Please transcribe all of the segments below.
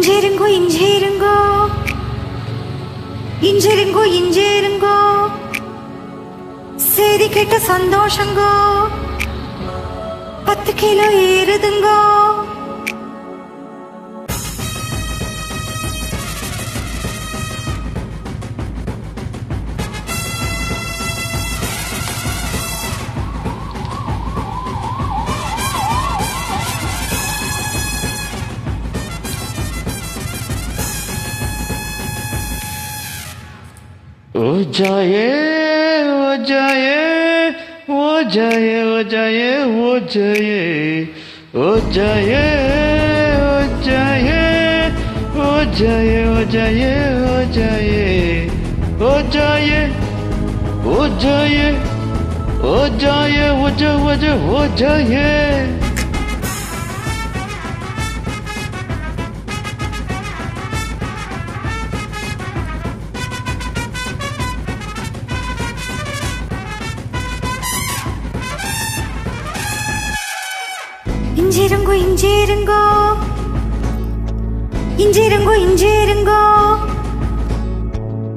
인재른고 인재른고 인재른고 인재른고 세디 கேட்ட சந்தோஷங்கோ பத்து கிலோ ஏறுதுங்கோ ओ जाए ओ जाए ओ जाए ओ जाए ओ जाए ओ जाए ओ जाए ओ जाए ओ जाए ओ जाए ओ जाए ओ जाए ओ जाए ओ जा ओ जा ओ जाए இஞ்சிருங்கோ இஞ்சிருங்கோ. இஞ்சிருங்கோ இஞ்சிருங்கோ.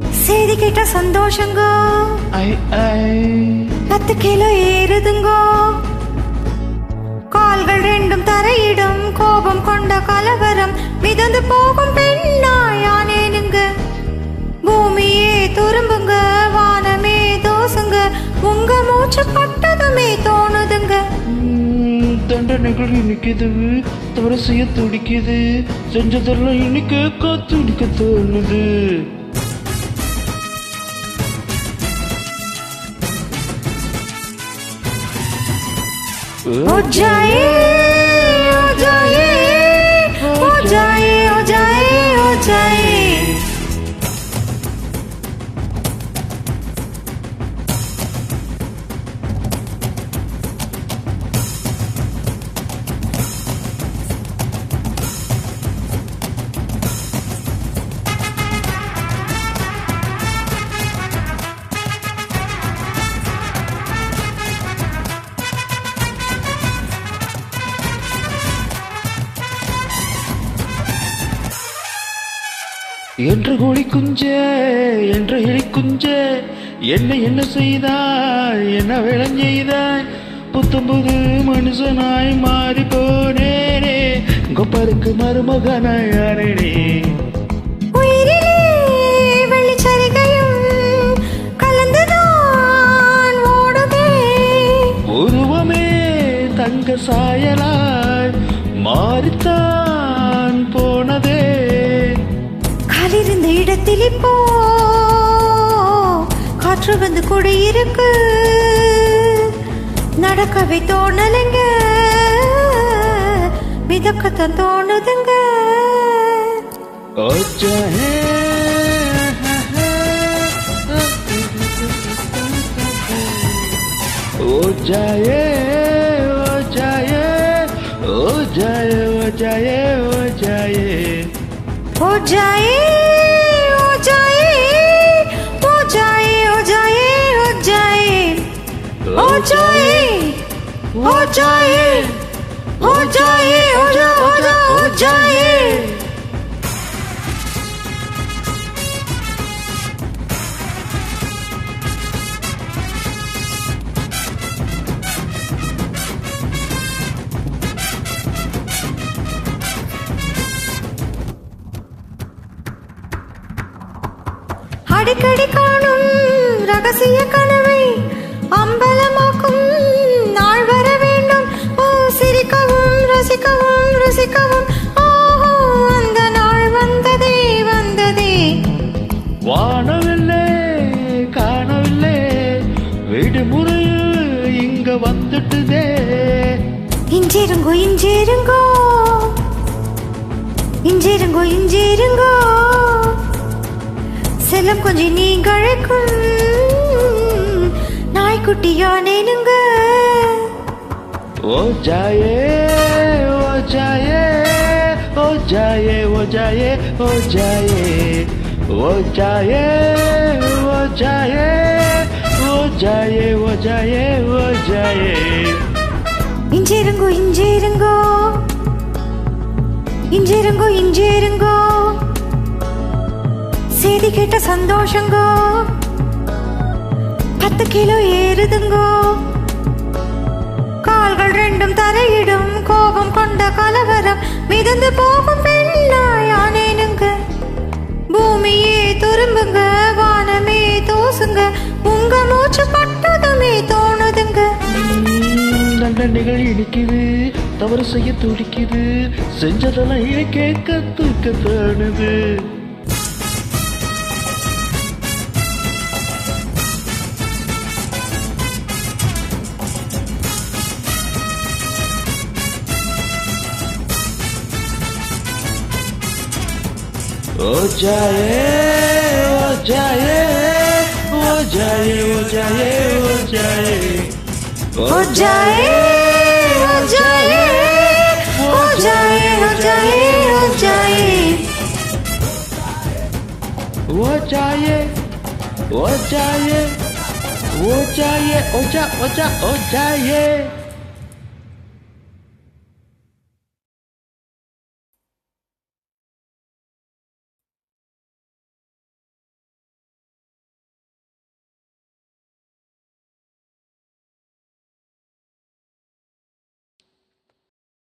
செய்தி கேட்ட சந்தோஷங்கோ. பத்து கிலோ ஏறுதுங்கோ. கால்கள் ரெண்டும் தரையிடும். கோபம் கொண்ட கலவரம் மிதந்து போகும் பெண்ணாயானேனுங்க கண்ட நகல் இனிக்குது தவிர செய்ய துடிக்குது செஞ்சதெல்லாம் இனிக்க காத்துடிக்க தோணுது Oh, giant! என்று கோழி குஞ்சே என்று இழி குஞ்சே என்ன என்ன செய்தாய் என்ன விளஞ்செய்தாய் புத்தம்புது மனுஷனாய் மாறி போனேனே கொப்பருக்கு மருமகனாய் உருவமே தங்க சாயலா காலிருந்த இடத்தில் இப்போ காற்று வந்து கூட இருக்கு நடக்கவே தோணலைங்க மிதக்கத்தான் தோணுதுங்க ओ चाहे ओ जाए ओ जाए ओ जाए ओ जाए ओ जाए हो जाए हो जाए हो जाए हो जा हो जा हो जाए அடிக்கடி காணும் ரகசிய கனவை அம்பலமாக்கும். நாள் வர வேண்டும். ஓ சிரிக்கவும் ரசிக்கவும் ருசிக்கவும். ஓஹோ அந்த நாள் வந்ததே வந்ததே. வானவில்லை காணவில்லை விடுமுறையில் இங்க வந்துட்டுதே. இஞ்சிருங்கோ இஞ்சிருங்கோ இஞ்சிருங்கோ இஞ்சிருங்கோ செல்லம் கொஞ்சம் நீங்களுக்கும் குட்டியானேனுங்க ஓ ஜாயே ஓ ஜாயே ஓ ஜாயே ஓ ஜாயே ஓ ஜாயே. ஓ ஜாயே ஓ ஜாயே ஓ ஜாயே ஓ ஜாயே ஓ ஜாயே. இஞ்சேருங்கோ இஞ்சேருங்கோ. இஞ்சேருங்கோ இஞ்சேருங்கோ. செய்தி கேட்ட சந்தோஷங்கோ. பத்து கிலோ ஏறுதுங்கோ. கால்கள் ரெண்டும் தரையிடும். கோபம் கொண்ட கலவரம் மிதந்து போகும் பெண்ணாயானேனுங்க பூமியே துரும்புங்க வானமே தோசுங்க. உங்க மூச்சு பட்டதுமே தோணுதுங்க. ம், தண்டனைகள் இனிக்குது தவறு செய்ய துடிக்குது. செஞ்சதெல்லாம் கேட்க தூக்க தானுது ओ जाए ओ जाए ओ जाए ओ जाए ओ जाए ओ जाए ओ जाए ओ जाए ओ जाए ओ जाए वो जाए ओ जाए वो जाए ओ जाए ओ जाए